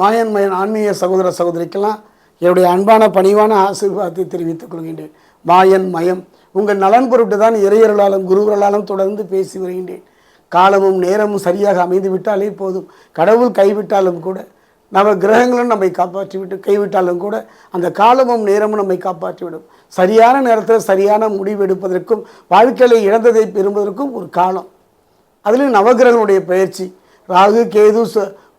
மாயன் மயன் ஆன்மீக சகோதர சகோதரிக்கெல்லாம் என்னுடைய அன்பான பணிவான ஆசீர்வாதத்தை தெரிவித்துக் கொள்கின்றேன். மாயன் மயம் உங்கள் நலன் பொருட்டு தான் இறையர்களாலும் குருவர்களாலும் தொடர்ந்து பேசி வருகின்றேன். காலமும் நேரமும் சரியாக அமைந்து விட்டாலே போதும். கடவுள் கைவிட்டாலும் கூட நவ கிரகங்களும் நம்மை காப்பாற்றி விட்டு கைவிட்டாலும் கூட அந்த காலமும் நேரமும் நம்மை காப்பாற்றிவிடும். சரியான நேரத்தில் சரியான முடிவு எடுப்பதற்கும் வாழ்க்கையில் இழந்ததை பெறுவதற்கும் ஒரு காலம். அதிலும் நவகிரகங்களுடைய பயிற்சி. ராகு கேது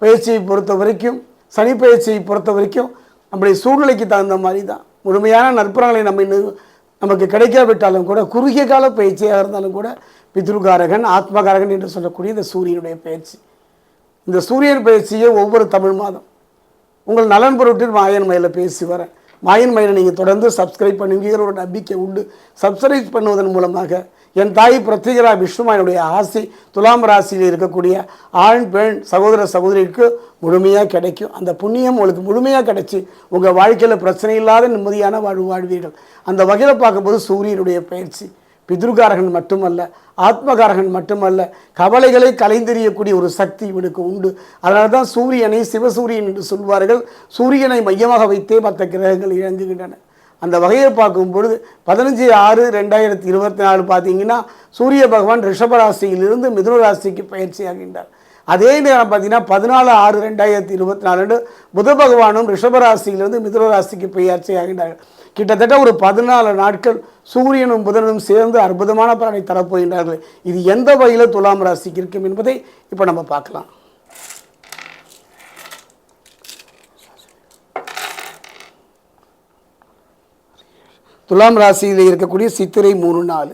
பயிற்சியை பொறுத்த வரைக்கும் சனி பயிற்சியை பொறுத்த வரைக்கும் நம்முடைய சூழ்நிலைக்கு தகுந்த மாதிரி தான் முழுமையான நற்பலங்களை நம்ம இன்னும் நமக்கு கிடைக்காவிட்டாலும் கூட குறுகிய கால பயிற்சியாக இருந்தாலும் கூட பித்ருகாரகன் ஆத்மகாரகன் என்று சொல்லக்கூடிய இந்த சூரியனுடைய பயிற்சி. இந்த சூரியன் பயிற்சியை ஒவ்வொரு தமிழ் மாதம் உங்கள் நலன் பொருட்டில் மாயன் மயில பேசி வரேன். மாயன் மயிலை நீங்கள் தொடர்ந்து சப்ஸ்கிரைப் பண்ணுவீங்கிற ஒரு நம்பிக்கை உண்டு. சப்ஸ்கிரைப் பண்ணுவதன் மூலமாக என் தாய் பிரத்யேகரா விஷ்ணுமாயனுடைய ஆசை துலாம் ராசியில் இருக்கக்கூடிய ஆண் பெண் சகோதர சகோதரிக்கு முழுமையாக கிடைக்கும். அந்த புண்ணியம் உங்களுக்கு முழுமையாக கிடைச்சி உங்கள் வாழ்க்கையில் பிரச்சனை இல்லாத நிம்மதியான வாழ்வு வாழ்வீர்கள். அந்த வகையில் பார்க்கும்போது சூரியனுடைய பயிற்சி. பிதுருகாரகன் மட்டுமல்ல ஆத்மகாரகன் மட்டுமல்ல கவலைகளை கலைந்தெறியக்கூடிய ஒரு சக்தி இவனுக்கு உண்டு. அதனால தான் சூரியனை சிவசூரியன் என்று சொல்வார்கள். சூரியனை மையமாக வைத்தே மற்ற கிரகங்கள் இழங்குகின்றன அந்த வகையை பார்க்கும் பொழுது பதினஞ்சு ஆறு ரெண்டாயிரத்தி இருபத்தி நாலு பார்த்தீங்கன்னா சூரிய பகவான் ரிஷபராசியிலிருந்து மிதுன ராசிக்கு பயிற்சியாகின்றார். அதே நேரம் பார்த்தீங்கன்னா பதினாலு ஆறு ரெண்டாயிரத்தி இருபத்தி நாலு புத பகவானும் ரிஷபராசியிலிருந்து மிதுன ராசிக்கு ஆகின்றார்கள். கிட்டத்தட்ட ஒரு பதினாலு நாட்கள் சூரியனும் புதனும் சேர்ந்து அற்புதமான பலனை தரப்போகின்றார்கள். இது எந்த வகையில் துலாம் ராசிக்கு இருக்கும் என்பதை இப்போ நம்ம பார்க்கலாம். துலாம் ராசியில் இருக்கக்கூடிய சித்திரை மூணு நாலு.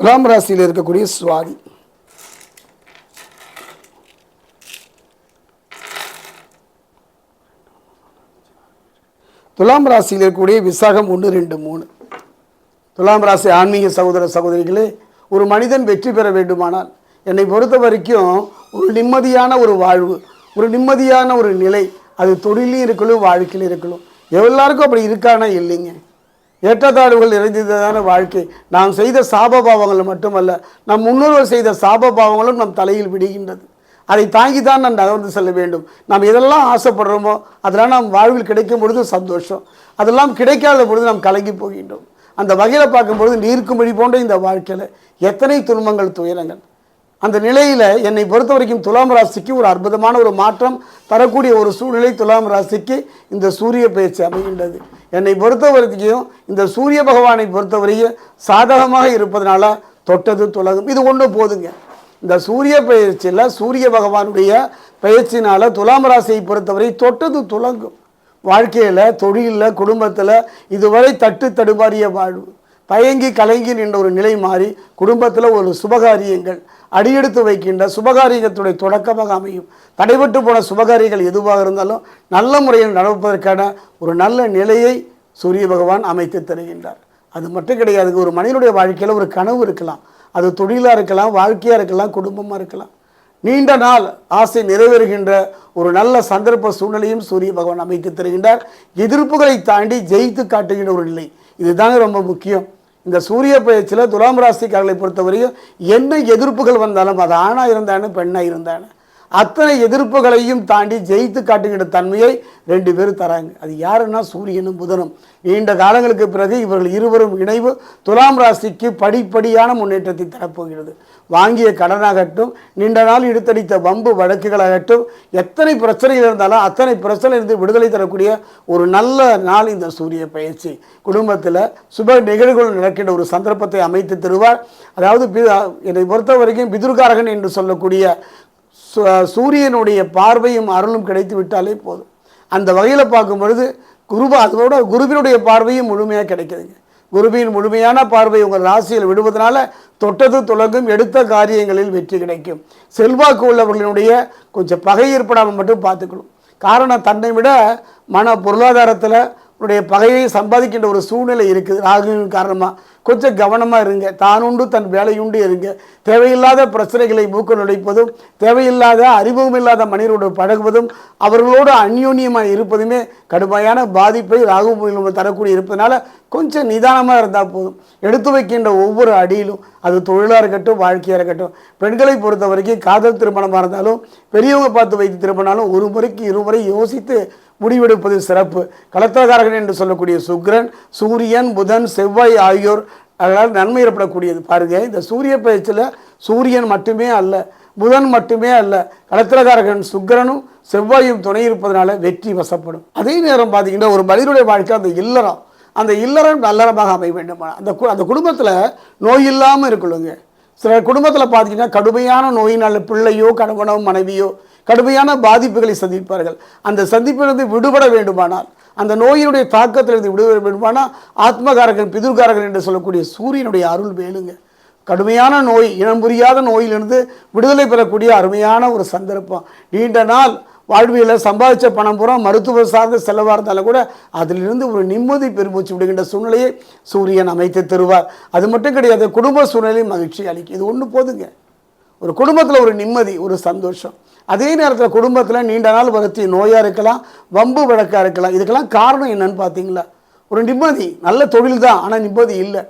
துலாம் ராசியில் இருக்கக்கூடிய சுவாதி. துலாம் ராசியில் இருக்கக்கூடிய விசாகம் ஒன்று ரெண்டு மூணு. துலாம் ராசி ஆன்மீக சகோதர சகோதரிகளே ஒரு மனிதன் வெற்றி பெற வேண்டுமானால் என்னை பொறுத்த வரைக்கும் ஒரு நிம்மதியான ஒரு வாழ்வு ஒரு நிம்மதியான ஒரு நிலை அது தொழிலையும் இருக்கணும் வாழ்க்கையிலும் இருக்கணும். எல்லாருக்கும் அப்படி இருக்கானா இல்லைங்க. ஏற்றத்தாழ்வுகள் நிறைந்ததான வாழ்க்கை. நாம் செய்த சாப பாவங்கள் மட்டுமல்ல நம் முன்னோர்கள் செய்த சாப பாவங்களும் நம் தலையில் விடுகின்றது. அதை தாங்கி தான் நாம் நகர்ந்து செல்ல வேண்டும். நாம் எதெல்லாம் ஆசைப்படுறோமோ அதெல்லாம் நாம் வாழ்வில் கிடைக்கும் பொழுது சந்தோஷம். அதெல்லாம் கிடைக்காத பொழுது நாம் கலங்கி போகின்றோம். அந்த வகையில் பார்க்கும்பொழுது நீர்க்குமொழி போன்ற இந்த வாழ்க்கையில் எத்தனை துன்பங்கள் துயரங்கள். அந்த நிலையில் என்னை பொறுத்த வரைக்கும் துலாம் ராசிக்கு ஒரு அற்புதமான ஒரு மாற்றம் தரக்கூடிய ஒரு சூழ்நிலை துலாம் ராசிக்கு இந்த சூரிய பயிற்சி அமைகின்றது. என்னை பொறுத்த வரைக்கும் இந்த சூரிய பகவானை பொறுத்தவரையும் சாதகமாக இருப்பதனால தொட்டது துலகம். இது ஒன்றும் போதுங்க. இந்த சூரிய பயிற்சியில் சூரிய பகவானுடைய பயிற்சினால் துலாம் ராசியை பொறுத்தவரை தொட்டது துலங்கும். வாழ்க்கையில் தொழிலில் குடும்பத்தில் இதுவரை தட்டு தடுமாறிய வாழ்வு. தயங்கி கலங்கி நின்ற ஒரு நிலை மாறி குடும்பத்தில் ஒரு சுபகாரியங்கள் அடியெடுத்து வைக்கின்ற சுபகாரியத்துடைய தொடக்கமாக அமையும். தடைபட்டு போன சுபகாரியங்கள் எதுவாக இருந்தாலும் நல்ல முறையில் நடப்பதற்கான ஒரு நல்ல நிலையை சூரிய பகவான் அமைத்து தருகின்றார். அது மட்டும் கிடையாது ஒரு மனிதனுடைய வாழ்க்கையில் ஒரு கனவு இருக்கலாம். அது தொழிலாக இருக்கலாம் வாழ்க்கையாக இருக்கலாம் குடும்பமாக இருக்கலாம். நீண்ட நாள் ஆசை நிறைவேறுகின்ற ஒரு நல்ல சந்தர்ப்ப சூழ்நிலையும் சூரிய பகவான் அமைத்து தருகின்றார். எதிர்ப்புகளை தாண்டி ஜெயித்து காட்டுகின்ற ஒரு நிலை. இதுதாங்க ரொம்ப முக்கியம். இந்த சூரிய பயிற்சியில் துலாம் ராசிக்காரர்களை பொறுத்தவரையும் என்ன எதிர்ப்புகள் வந்தாலும் அது ஆணாக இருந்தானு பெண்ணாக இருந்தானு அத்தனை எதிர்ப்புகளையும் தாண்டி ஜெயித்து காட்டுகின்ற தன்மையை ரெண்டு பேரும் தராங்க. அது யாருன்னா சூரியனும் புதனும். நீண்ட காலங்களுக்கு பிறகு இவர்கள் இருவரும் இணைவு துலாம் ராசிக்கு படிப்படியான முன்னேற்றத்தை தரப்போகிறது. வாங்கிய கடனாகட்டும் நீண்ட நாள் இழுத்தடித்த வம்பு வழக்குகளாகட்டும் எத்தனை பிரச்சனைகள் இருந்தாலும் அத்தனை பிரச்சனையிலிருந்து விடுதலை தரக்கூடிய ஒரு நல்ல நாள் இந்த சூரிய பயிற்சி. குடும்பத்தில் சுப நிகழ்வுகள் நடக்கின்ற ஒரு சந்தர்ப்பத்தை அமைத்து தருவார். அதாவது என்னை பொறுத்த வரைக்கும் பிதுர்காரகன் என்று சொல்லக்கூடிய சூரியனுடைய பார்வையும் அருளும் கிடைத்து விட்டாலே போதும். அந்த வகையில் பார்க்கும் பொழுது குருபா அதோட குருவினுடைய பார்வையும் முழுமையாக கிடைக்குதுங்க. குருவின் முழுமையான பார்வை உங்கள் ராசியில் விடுவதனால தொட்டது துலங்கும் எடுத்த காரியங்களில் வெற்றி கிடைக்கும். செல்வாக்கு உள்ளவர்களினுடைய கொஞ்சம் பகை ஏற்படாமல் மட்டும் பார்த்துக்கணும். காரணம் தன்னை விட மன பொருளாதாரத்தில் உன்னுடைய பகையை சம்பாதிக்கின்ற ஒரு சூழ்நிலை இருக்குது. ராகுவின் காரணமாக கொஞ்சம் கவனமாக இருங்க. தானுண்டு தன் வேலையுண்டு இருங்க. தேவையில்லாத பிரச்சனைகளை மூக்க நுழைப்பதும் தேவையில்லாத அறிமுகம் இல்லாத மனிதரோடு பழகுவதும் அவர்களோடு அந்யோன்யமாக இருப்பதுமே கடுமையான பாதிப்பை ராகு தரக்கூடிய இருப்பதனால கொஞ்சம் நிதானமாக இருந்தால் போதும். எடுத்து வைக்கின்ற ஒவ்வொரு அடியிலும் அது தொழிலாக இருக்கட்டும் வாழ்க்கையாக இருக்கட்டும் பெண்களை பொறுத்த வரைக்கும் காதல் திருமணமாக இருந்தாலும் பெரியவங்க பார்த்து வைத்து திரும்பினாலும் ஒரு முறைக்கு இருமுறை யோசித்து முடிவெடுப்பது சிறப்பு. கலத்திரகாரகன் என்று சொல்லக்கூடிய சுக்கிரன் சூரியன் புதன் செவ்வாய் ஆகியோர் அதனால் நன்மை ஏற்படக்கூடியது. பாருங்க இந்த சூரிய பயிற்சியில் சூரியன் மட்டுமே அல்ல புதன் மட்டுமே அல்ல கலத்திரகாரகன் சுக்கிரனும் செவ்வாயும் துணை இருப்பதனால வெற்றி வசப்படும். அதே நேரம் பார்த்தீங்கன்னா ஒரு மனிதனுடைய வாழ்க்கை அந்த இல்லறம் அந்த இல்லறம் நல்லறமாக அமைய வேண்டுமா. அந்த கு- அந்த குடும்பத்தில் நோய் இல்லாமல் இருக்கணுங்க. சில குடும்பத்தில் பார்த்தீங்கன்னா கடுமையான நோயினால் பிள்ளையோ கணவனோ மனைவியோ கடுமையான பாதிப்புகளை சந்திப்பார்கள். அந்த சந்திப்பிலிருந்து விடுபட வேண்டுமானால் அந்த நோயினுடைய தாக்கத்திலிருந்து விடுபட வேண்டுமானால் ஆத்மகாரகன் பிதுர்காரகன் என்று சொல்லக்கூடிய சூரியனுடைய அருள் வேலுங்க கடுமையான நோய் இனம் புரியாத நோயிலிருந்து விடுதலை பெறக்கூடிய அருமையான ஒரு சந்தர்ப்பம். நீண்ட நாள் வாழ்வியில் சம்பாதிச்ச பணம் பூரா மருத்துவ சார்ந்த செலவாக இருந்தாலும் கூட அதிலிருந்து ஒரு நிம்மதி பெருமூச்சு விடுகின்ற சூழ்நிலையை சூரியன் அமைத்து தருவார். அது மட்டும் கிடையாது குடும்ப சூழ்நிலையும் மகிழ்ச்சி அளிக்கும். இது ஒன்று போதுங்க. ஒரு குடும்பத்தில் ஒரு நிம்மதி ஒரு சந்தோஷம். அதே நேரத்தில் குடும்பத்தில் நீண்ட நாள் வரத்திய நோயாக இருக்கலாம் வம்பு வழக்காக இருக்கலாம். இதுக்கெல்லாம் காரணம் என்னன்னு பார்த்தீங்களா ஒரு நிம்மதி நல்ல தொழில் தான் ஆனால் நிம்மதி இல்லை.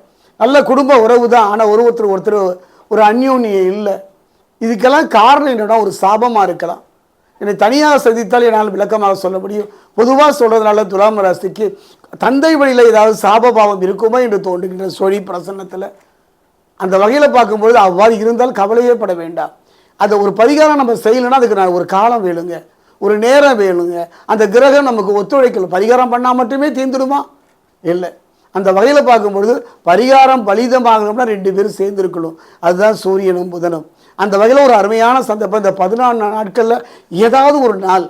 நல்ல குடும்ப உறவு தான் ஆனால் ஒரு ஒருத்தர் ஒருத்தர் ஒரு அந்யோன்யம் இல்லை. இதுக்கெல்லாம் காரணம் என்னென்னா ஒரு சாபமாக இருக்கலாம். என்னை தனியாக சந்தித்தால் என்னால் விளக்கமாக சொல்ல முடியும். பொதுவாக சொல்கிறதுனால துலாம் ராசிக்கு தந்தை வழியில் ஏதாவது சாபபாவம் இருக்குமோ என்று தோன்றுகின்ற சொழி பிரசன்னத்தில். அந்த வகையில் பார்க்கும்பொழுது அவ்வாறு இருந்தால் கவலையே பட வேண்டாம். அந்த ஒரு பரிகாரம் நம்ம செய்யலைன்னா அதுக்கு நான் ஒரு காலம் வேணுங்க. ஒரு நேரம் வேணுங்க. அந்த கிரகம் நமக்கு ஒத்துழைக்கல. பரிகாரம் பண்ணால் மட்டுமே தீர்ந்துடுமா? இல்லை. அந்த வகையில் பார்க்கும்பொழுது பரிகாரம் பலிதமாகணும்னா ரெண்டு பேரும் சேர்ந்துருக்கணும். அதுதான் சூரியனும் புதனும். அந்த வகையில் ஒரு அருமையான சந்தர்ப்பம். இந்த பதினாலு நாட்களில் ஏதாவது ஒரு நாள்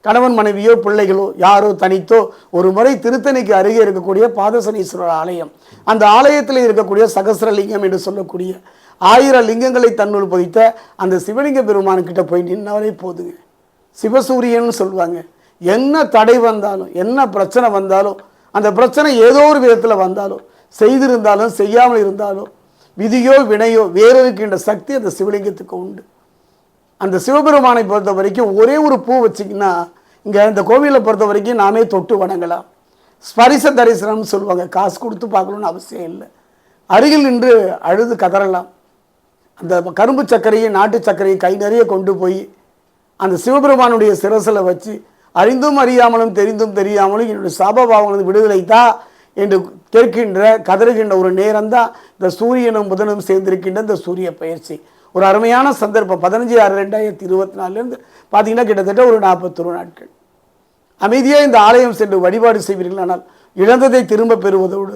கணவன் மனைவியோ பிள்ளைகளோ யாரோ தனித்தோ ஒரு முறை திருத்தணிக்கு அருகே இருக்கக்கூடிய பாதசனீஸ்வரர் ஆலயம். அந்த ஆலயத்தில் இருக்கக்கூடிய சகசரலிங்கம் என்று சொல்லக்கூடிய ஆயிரம் லிங்கங்களை தன்னுள் பொதித்த அந்த சிவலிங்க பெருமானுக்கிட்ட போய் நின்னாலே போதுங்க. சிவசூரியன் சொல்லுவாங்க. என்ன தடை வந்தாலும் என்ன பிரச்சனை வந்தாலும் அந்த பிரச்சனை ஏதோ ஒரு விதத்தில் வந்தாலும் செய்திருந்தாலும் செய்யாமல் இருந்தாலும் விதியோ வினையோ வேறு இருக்கின்ற சக்தி அந்த சிவலிங்கத்துக்கு உண்டு. அந்த சிவபெருமானை பொறுத்த வரைக்கும் ஒரே ஒரு பூ வச்சிங்கன்னா இங்கே இந்த கோவிலை பொறுத்த வரைக்கும் நாமே தொட்டு வணங்கலாம். ஸ்பரிச தரிசனம்னு சொல்லுவாங்க. காசு கொடுத்து பார்க்கணுன்னு அவசியம் இல்லை. அருகில் நின்று அழுது கதறலாம். அந்த கரும்பு சர்க்கரையை நாட்டு சர்க்கரையை கை நிறைய கொண்டு போய் அந்த சிவபெருமானுடைய சிரசில் வச்சு அறிந்தும் அறியாமலும் தெரிந்தும் தெரியாமலும் என்னுடைய சாபபாவங்களது விடுதலை தான் என்று கேட்கின்ற கதறுகின்ற ஒரு நேரம் தான் இந்த சூரியனும் புதனும் சேர்ந்திருக்கின்ற இந்த சூரிய பயிற்சி. ஒரு அருமையான சந்தர்ப்பம். பதினஞ்சு ஆறு ரெண்டாயிரத்தி இருபத்தி நாலுலேருந்து பார்த்தீங்கன்னா கிட்டத்தட்ட ஒரு நாற்பத்தொரு நாட்கள். அமைதியாக இந்த ஆலயம் சென்று வழிபாடு செய்வீர்கள். ஆனால் இழந்ததை திரும்ப பெறுவதோடு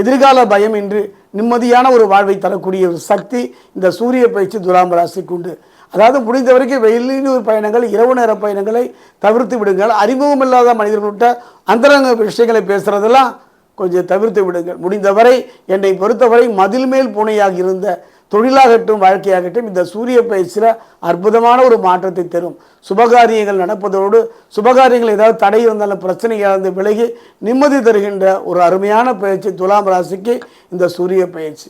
எதிர்கால பயம் இன்றி நிம்மதியான ஒரு வாழ்வை தரக்கூடிய ஒரு சக்தி இந்த சூரிய பயிற்சி துலாம் ராசிக்கு உண்டு. அதாவது முடிந்த வரைக்கும் வெளியூர் பயணங்கள் இரவு நேர பயணங்களை தவிர்த்து விடுங்கள். அறிமுகம் இல்லாத மனிதர்கள்ட்ட அந்தரங்க விஷயங்களை பேசுகிறதெல்லாம் கொஞ்சம் தவிர்த்து விடுங்கள். முடிந்தவரை என்னை பொறுத்தவரை மதில் மேல் பூனையாக இருந்த தொழிலாகட்டும் வாழ்க்கையாகட்டும் இந்த சூரிய பயிற்சியில் அற்புதமான ஒரு மாற்றத்தை தரும். சுபகாரியங்கள் நடப்பதோடு சுபகாரியங்கள் ஏதாவது தடை இருந்தாலும் பிரச்சனையாக இருந்து விலகி நிம்மதி தருகின்ற ஒரு அருமையான பயிற்சி துலாம் ராசிக்கு இந்த சூரிய பயிற்சி.